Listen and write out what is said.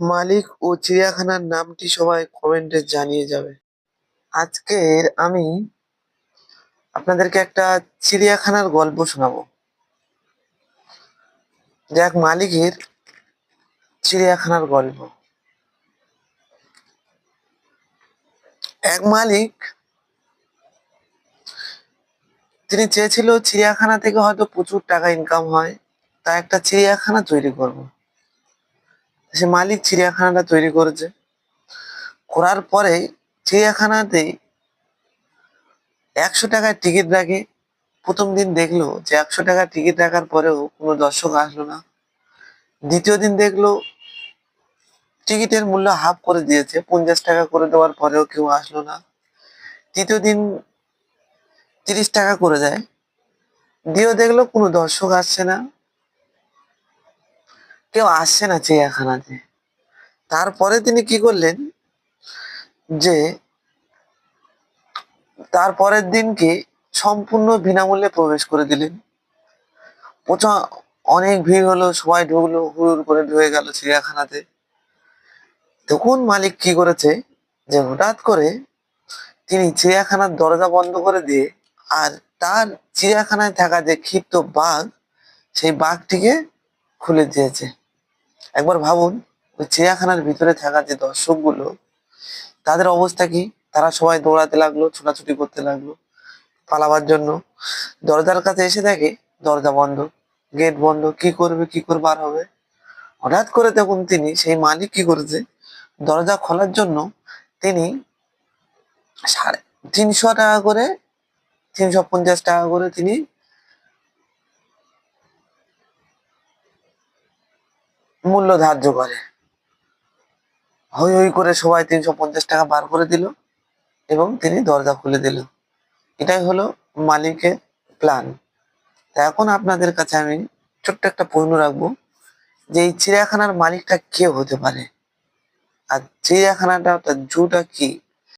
মালিক ও চিড়িয়াখানার নামটি সবাই কমেন্টে জানিয়ে যাবে। আজকের আমি আপনাদেরকে একটা চিড়িয়াখানার গল্প শোনাবো। যে এক মালিকের চিড়িয়াখানার গল্প। এক মালিক, তিনি চেয়েছিল চিড়িয়াখানা থেকে হয়তো প্রচুর টাকা ইনকাম হয় তা একটা চিড়িয়াখানা তৈরি করব। সে মালিক চিড়িয়াখানাটা তৈরি করেছে। করার পরে চিড়িয়াখানাতে একশো টাকার টিকিট রাখে প্রথম দিন দেখল যে একশো টাকার টিকিট রাখার পরেও কোনো দর্শক আসলো না। দ্বিতীয় দিন দেখল টিকিটের মূল্য হাফ করে দিয়েছে, পঞ্চাশ টাকা করে দেওয়ার পরেও কেউ আসলো না। তৃতীয় দিন তিরিশ টাকা করে দেয়। দিয়েও দেখল কোনো দর্শক আসছে না। কেউ আসছে না চিড়িয়াখানাতে। তারপরে তিনি কি করলেন যে, তারপরের দিনকে সম্পূর্ণ বিনামূল্যে প্রবেশ করে দিলেন। প্রচুর অনেক ভিড় হলো, সবাই ঢুকলো, হুড় করে ঢুকে গেল চিড়িয়াখানাতে। তখন মালিক কি করেছে যে, হঠাৎ করে তিনি চিড়িয়াখানার দরজা বন্ধ করে দিয়ে আর তার চিড়িয়াখানায় থাকা যে ক্ষিপ্ত বাঘ, সেই বাঘটিকে খুলে দিয়েছে। একবার ভাবুন, ওই চিড়িয়াখানার ভিতরে থাকা যে দর্শকগুলো, তাদের অবস্থা কি? তারা সবাই দৌড়াতে লাগল, ছোটাছুটি করতে লাগল, পালাবার জন্য। দরজার কাছে এসে দেখে, দরজা বন্ধ গেট বন্ধ, কি করবে, কি করে বার হবে? হঠাৎ করে দেখুন তিনি, সেই মালিক কি করেছে? দরজা খোলার জন্য তিনি সাড়ে তিনশো টাকা করে, তিনশো পঞ্চাশ টাকা করে তিনি মূল্য ধার্য করে। হই হই করে সবাই তিনশো পঞ্চাশ টাকা বার করে দিল এবং তিনি দরজা খুলে দিল। এটাই হলো মালিকের প্ল্যান এখন আপনাদের কাছে আমি ছোট্ট একটা প্রশ্ন রাখব, যে এই চিড়িয়াখানার মালিকটা কে হতে পারে? আর চিড়িয়াখানাটা জুটা কি?